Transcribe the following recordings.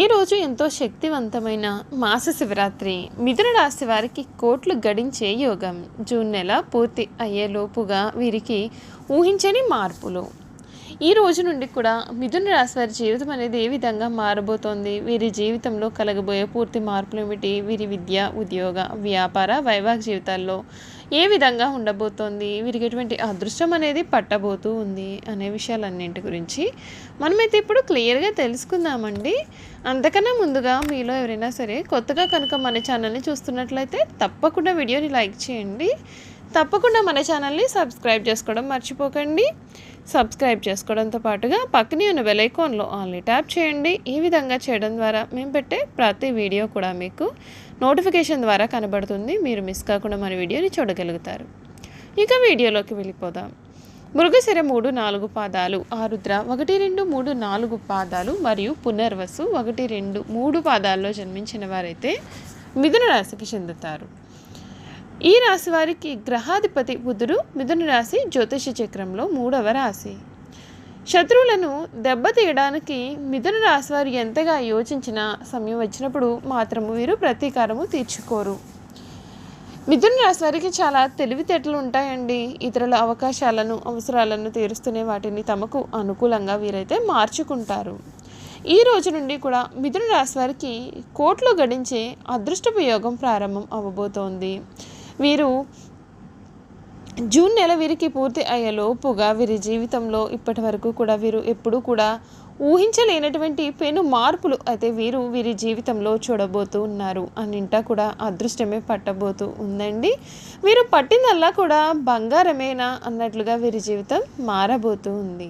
ఈరోజు ఎంతో శక్తివంతమైన మాస శివరాత్రి మిథున రాశి వారికి కోట్లు గడించే యోగం. జూన్ నెల పూర్తి అయ్యేలోపుగా వీరికి ఊహించని మార్పులు. ఈ రోజు నుండి కూడా మిథున రాశి వారి జీవితం అనేది ఏ విధంగా మారబోతోంది? వీరి జీవితంలో కలగబోయే పూర్తి మార్పులు ఏమిటి? వీరి విద్య ఉద్యోగ వ్యాపార వైవాహిక జీవితాల్లో ఏ విధంగా ఉండబోతోంది? వీరికి ఎటువంటి అదృష్టం అనేది పట్టబోతూ ఉంది అనే విషయాలన్నింటి గురించి మనమైతే ఇప్పుడు క్లియర్గా తెలుసుకుందామండి. అంతకన్నా ముందుగా మీలో ఎవరైనా సరే కొత్తగా కనుక మన ఛానల్ని చూస్తున్నట్లయితే తప్పకుండా వీడియోని లైక్ చేయండి. తప్పకుండా మన ఛానల్ని సబ్స్క్రైబ్ చేసుకోవడం మర్చిపోకండి. సబ్స్క్రైబ్ చేసుకోవడంతో పాటుగా పక్కనే ఉన్న బెల్ ఆల్ని ఆన్లీ ట్యాప్ చేయండి. ఈ విధంగా చేయడం ద్వారా మేము పెట్టే ప్రతి వీడియో కూడా మీకు నోటిఫికేషన్ ద్వారా కనబడుతుంది. మీరు మిస్ కాకుండా మన వీడియోని చూడగలుగుతారు. ఇక వీడియోలోకి వెళ్ళిపోదాం. మృగశిర మూడు నాలుగు పాదాలు ఆరుద్ర ఒకటి రెండు మూడు నాలుగు పాదాలు మరియు పునర్వసు ఒకటి రెండు మూడు పాదాల్లో జన్మించిన వారైతే మిథున రాశికి చెందుతారు. ఈ రాశి వారికి గ్రహాధిపతి బుధుడు మిథున రాశి జ్యోతిష చక్రంలో మూడవ రాశి. శత్రువులను దెబ్బతీయడానికి మిథున రాశి వారు ఎంతగా యోచించిన సమయం వచ్చినప్పుడు మాత్రము వీరు ప్రతీకారము తీర్చుకోరు. మిథున రాశి వారికి చాలా తెలివితేటలు ఉంటాయండి. ఇతరుల అవకాశాలను అవసరాలను తీరుస్తూనే వాటిని తమకు అనుకూలంగా వీరైతే మార్చుకుంటారు. ఈ రోజు నుండి కూడా మిథున రాశి వారికి కోట్లు గడించే అదృష్టపు యోగం ప్రారంభం అవ్వబోతోంది వీరు జూన్ నెల వీరికి పూర్తి అయ్యేలోపుగా వీరి జీవితంలో ఇప్పటి వరకు కూడా వీరు ఎప్పుడూ కూడా ఊహించలేనటువంటి పెను మార్పులు అయితే వీరు వీరి జీవితంలో చూడబోతూ ఉన్నారు. అన్నింటా కూడా అదృష్టమే పట్టబోతూ ఉందండి. వీరు పట్టిందల్లా కూడా బంగారమేనా అన్నట్లుగా వీరి జీవితం మారబోతూ ఉంది.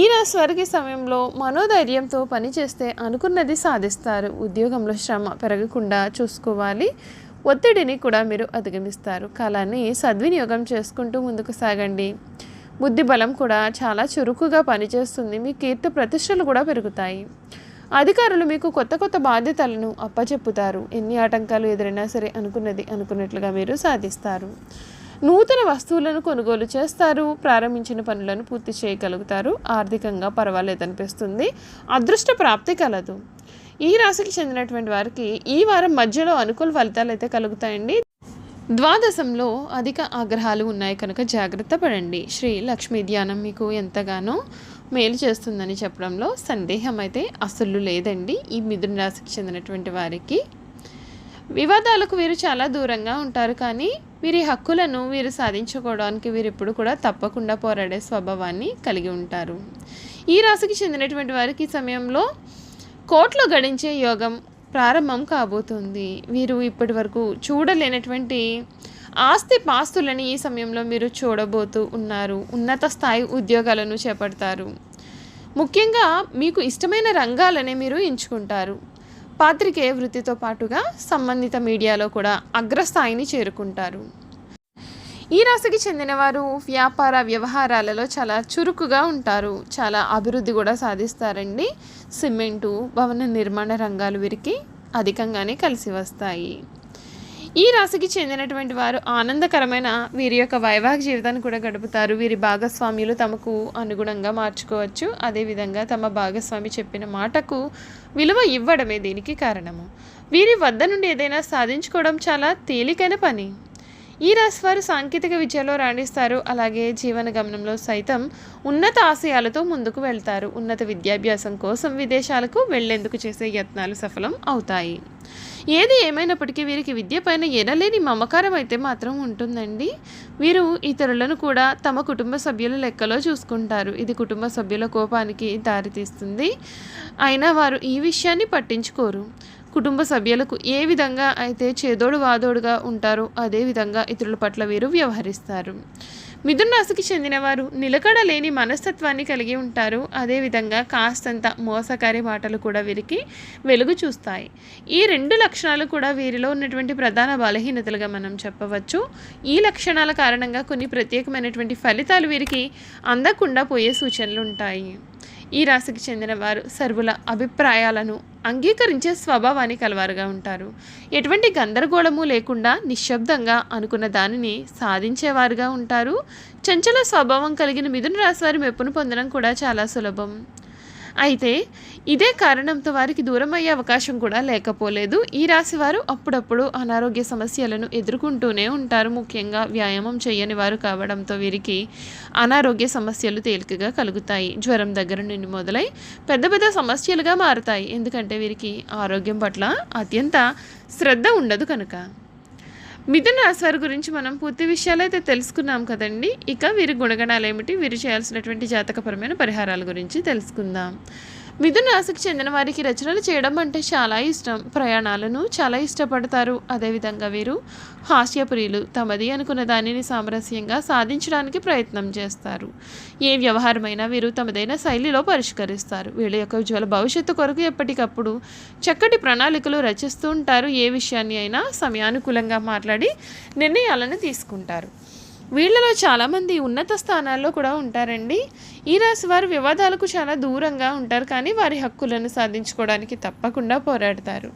ఈ రాశి వారికి సమయంలో మనోధైర్యంతో పనిచేస్తే అనుకున్నది సాధిస్తారు. ఉద్యోగంలో శ్రమ పెరగకుండా చూసుకోవాలి. ఒత్తిడిని కూడా మీరు అధిగమిస్తారు. కాలాన్ని సద్వినియోగం చేసుకుంటూ ముందుకు సాగండి. బుద్ధి బలం కూడా చాలా చురుకుగా పనిచేస్తుంది. మీ కీర్తి ప్రతిష్టలు కూడా పెరుగుతాయి. అధికారులు మీకు కొత్త కొత్త బాధ్యతలను అప్పచెప్పుతారు. ఎన్ని ఆటంకాలు ఎదురైనా సరే అనుకున్నది అనుకున్నట్లుగా మీరు సాధిస్తారు. నూతన వస్తువులను కొనుగోలు చేస్తారు. ప్రారంభించిన పనులను పూర్తి చేయగలుగుతారు. ఆర్థికంగా పర్వాలేదనిపిస్తుంది. అదృష్ట ప్రాప్తి కలదు. ఈ రాశికి చెందినటువంటి వారికి ఈ వారం మధ్యలో అనుకూల ఫలితాలు అయితే కలుగుతాయండి. ద్వాదశంలో అధిక ఆగ్రహాలు ఉన్నాయి కనుక జాగ్రత్త పడండి. శ్రీ లక్ష్మీ ధ్యానం మీకు ఎంతగానో మేలు చేస్తుందని చెప్పడంలో సందేహం అయితే అసలు లేదండి. ఈ మిథున రాశికి చెందినటువంటి వారికి వివాదాలకు వీరు చాలా దూరంగా ఉంటారు కానీ వీరి హక్కులను వీరు సాధించుకోవడానికి వీరు ఎప్పుడు కూడా తప్పకుండా పోరాడే స్వభావాన్ని కలిగి ఉంటారు. ఈ రాశికి చెందినటువంటి వారికి ఈ సమయంలో కోట్లు గడించే యోగం ప్రారంభం కాబోతుంది. వీరు ఇప్పటి వరకు చూడలేనటువంటి ఆస్తి పాస్తులని ఈ సమయంలో మీరు చూడబోతూ ఉన్నారు. ఉన్నత స్థాయి ఉద్యోగాలను చేపడతారు. ముఖ్యంగా మీకు ఇష్టమైన రంగాలనే మీరు ఎంచుకుంటారు. పాత్రికేయ వృత్తితో పాటుగా సంబంధిత మీడియాలో కూడా అగ్రస్థాయిని చేరుకుంటారు. ఈ రాశికి చెందినవారు వ్యాపార వ్యవహారాలలో చాలా చురుకుగా ఉంటారు. చాలా అభివృద్ధి కూడా సాధిస్తారండి. సిమెంటు భవన నిర్మాణ రంగాలు వీరికి అధికంగానే కలిసి వస్తాయి. ఈ రాశికి చెందినటువంటి వారు ఆనందకరమైన వీరి యొక్క వైవాహిక జీవితాన్ని కూడా గడుపుతారు. వీరి భాగస్వామ్యులు తమకు అనుగుణంగా మార్చుకోవచ్చు. అదేవిధంగా తమ భాగస్వామి చెప్పిన మాటకు విలువ ఇవ్వడమే దీనికి కారణము. వీరి వద్ద నుండి ఏదైనా సాధించుకోవడం చాలా తేలికైన పని. ఈ రాశి వారు సాంకేతిక విద్యలో రాణిస్తారు. అలాగే జీవన గమనంలో సైతం ఉన్నత ఆశయాలతో ముందుకు వెళ్తారు. ఉన్నత విద్యాభ్యాసం కోసం విదేశాలకు వెళ్ళేందుకు చేసే యత్నాలు సఫలం అవుతాయి. ఏది ఏమైనప్పటికీ వీరికి విద్య పైన ఎనలేని మమకారం అయితే మాత్రం ఉంటుందండి. వీరు ఇతరులను కూడా తమ కుటుంబ సభ్యుల లెక్కలో చూసుకుంటారు. ఇది కుటుంబ సభ్యుల కోపానికి దారితీస్తుంది. అయినా వారు ఈ విషయాన్ని పట్టించుకోరు. కుటుంబ సభ్యులకు ఏ విధంగా అయితే చేదోడు వాదోడుగా ఉంటారో అదే విధంగా ఇతరుల పట్ల వీరు వ్యవహరిస్తారు. మిథున రాశికి చెందినవారు నిలకడ లేని మనస్తత్వాన్ని కలిగి ఉంటారు. అదేవిధంగా కాస్తంత మోసకారి మాటలు కూడా వీరికి వెలుగు చూస్తాయి. ఈ రెండు లక్షణాలు కూడా వీరిలో ఉన్నటువంటి ప్రధాన బలహీనతలుగా మనం చెప్పవచ్చు. ఈ లక్షణాల కారణంగా కొన్ని ప్రత్యేకమైనటువంటి ఫలితాలు వీరికి అందకుండా పోయే సూచనలు ఉంటాయి. ఈ రాశికి చెందిన వారు సర్వుల అభిప్రాయాలను అంగీకరించే స్వభావాన్ని కలవారుగా ఉంటారు. ఎటువంటి గందరగోళము లేకుండా నిశ్శబ్దంగా అనుకున్న దానిని సాధించేవారుగా ఉంటారు. చంచల స్వభావం కలిగిన మిథున రాశి వారి మెప్పును పొందడం కూడా చాలా సులభం. అయితే ఇదే కారణంతో వారికి దూరం అయ్యే అవకాశం కూడా లేకపోలేదు. ఈ రాశి వారు అప్పుడప్పుడు అనారోగ్య సమస్యలను ఎదుర్కొంటూనే ఉంటారు. ముఖ్యంగా వ్యాయామం చేయని వారు కావడంతో వీరికి అనారోగ్య సమస్యలు తేలికగా కలుగుతాయి. జ్వరం దగ్గర నుండి మొదలై పెద్ద పెద్ద సమస్యలుగా మారుతాయి. ఎందుకంటే వీరికి ఆరోగ్యం పట్ల అత్యంత శ్రద్ధ ఉండదు కనుక. మిథున రాశి వారి గురించి మనం పూర్తి విషయాలు అయితే తెలుసుకున్నాం కదండి. ఇక వీరి గుణగణాలు ఏమిటి? వీరు చేయాల్సినటువంటి జాతకపరమైన పరిహారాల గురించి తెలుసుకుందాం. మిథున రాశికి చెందిన వారికి రచనలు చేయడం అంటే చాలా ఇష్టం. ప్రయాణాలను చాలా ఇష్టపడతారు. అదేవిధంగా వీరు హాస్యప్రియులు. తమది అనుకున్న దానిని సామరస్యంగా సాధించడానికి ప్రయత్నం చేస్తారు. ఏ వ్యవహారమైనా వీరు తమదైన శైలిలో పరిష్కరిస్తారు. వీళ్ళ యొక్క ఉజ్వల భవిష్యత్తు కొరకు ఎప్పటికప్పుడు చక్కటి ప్రణాళికలు రచిస్తూ ఉంటారు. ఏ విషయాన్ని అయినా సమయానుకూలంగా మాట్లాడి నిర్ణయాలను తీసుకుంటారు. వీళ్ళలో చాలామంది ఉన్నత స్థానాల్లో కూడా ఉంటారండి. ఈ రాశి వారు వివాదాలకు చాలా దూరంగా ఉంటారు కానీ వారి హక్కులను సాధించుకోవడానికి తప్పకుండా పోరాడతారు.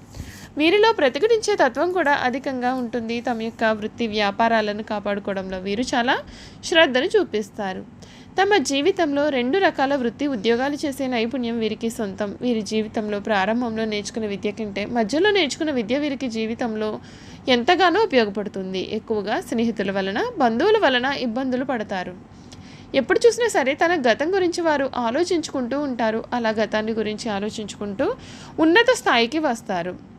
వీరిలో ప్రతిఘటించే తత్వం కూడా అధికంగా ఉంటుంది. తమ యొక్క వృత్తి వ్యాపారాలను కాపాడుకోవడంలో వీరు చాలా శ్రద్ధను చూపిస్తారు. తమ జీవితంలో రెండు రకాల వృత్తి ఉద్యోగాలు చేసే నైపుణ్యం వీరికి సొంతం. వీరి జీవితంలో ప్రారంభంలో నేర్చుకున్న విద్య కంటే మధ్యలో నేర్చుకున్న విద్య వీరికి జీవితంలో ఎంతగానో ఉపయోగపడుతుంది. ఎక్కువగా స్నేహితుల వలన బంధువుల వలన ఇబ్బందులు పడతారు. ఎప్పుడు చూసినా సరే తన గతం గురించి వారు ఆలోచించుకుంటూ ఉంటారు. అలా గతాన్ని గురించి ఆలోచించుకుంటూ ఉన్నత స్థాయికి వస్తారు.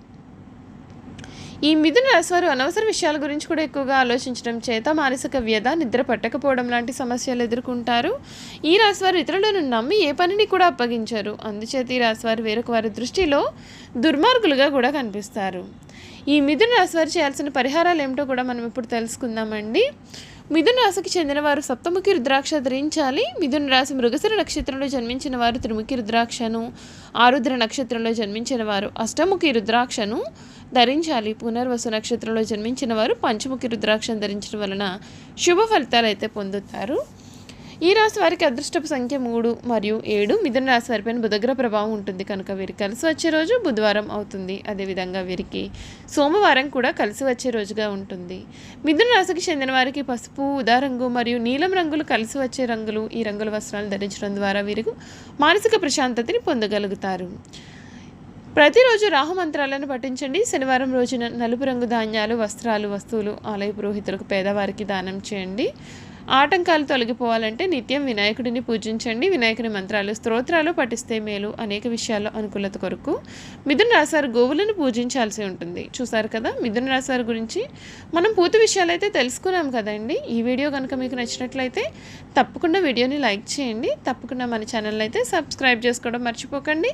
ఈ మిథున రాశివారు అనవసర విషయాల గురించి కూడా ఎక్కువగా ఆలోచించడం చేత మానసిక వ్యధ నిద్ర పట్టకపోవడం లాంటి సమస్యలు ఎదుర్కొంటారు. ఈ రాశివారు ఇతరులను నమ్మి ఏ పనిని కూడా అప్పగించారు. అందుచేత ఈ రాశివారు వేరొక వారి దృష్టిలో దుర్మార్గులుగా కూడా కనిపిస్తారు. ఈ మిథున రాశి వారు చేయాల్సిన పరిహారాలు ఏమిటో కూడా మనం ఇప్పుడు తెలుసుకుందామండి. మిథున రాశికి చెందిన వారు సప్తముఖి రుద్రాక్ష ధరించాలి. మిథున రాశి మృగశిర నక్షత్రంలో జన్మించిన వారు త్రిముఖి రుద్రాక్షను ఆరుద్ర నక్షత్రంలో జన్మించిన వారు అష్టముఖి రుద్రాక్షను ధరించాలి. పునర్వసు నక్షత్రంలో జన్మించిన వారు పంచముఖి రుద్రాక్షను ధరించడం వలన శుభ ఫలితాలు అయితే పొందుతారు. ఈ రాశి వారికి అదృష్టపు సంఖ్య మూడు మరియు ఏడు. మిథున రాశి వారిపైన బుధగ్రహ ప్రభావం ఉంటుంది కనుక వీరికి కలిసి వచ్చే రోజు బుధవారం అవుతుంది. అదేవిధంగా వీరికి సోమవారం కూడా కలిసి వచ్చే రోజుగా ఉంటుంది. మిథున రాశికి చెందిన వారికి పసుపు ఉదారంగు మరియు నీలం రంగులు కలిసి వచ్చే రంగులు ఈ రంగుల వస్త్రాలు ధరించడం ద్వారా వీరికి మానసిక ప్రశాంతతని పొందగలుగుతారు. ప్రతిరోజు రాహు మంత్రాలను పఠించండి. శనివారం రోజున నలుపు రంగు ధాన్యాలు వస్త్రాలు వస్తువులు ఆలయ పురోహితులకు పేదవారికి దానం చేయండి. ఆటంకాలు తొలగిపోవాలంటే నిత్యం వినాయకుడిని పూజించండి. వినాయకుని మంత్రాలు స్తోత్రాలు పఠిస్తే మేలు అనేక విషయాల్లో అనుకూలత కొరకు మిథున రాశారు గోవులను పూజించాల్సి ఉంటుంది. చూసారు కదా మిథున రాశారు గురించి మనం పూర్తి విషయాలు అయితే తెలుసుకున్నాం కదండి. ఈ వీడియో కనుక మీకు నచ్చినట్లయితే తప్పకుండా వీడియోని లైక్ చేయండి. తప్పకుండా మన ఛానల్ అయితే సబ్స్క్రైబ్ చేసుకోవడం మర్చిపోకండి.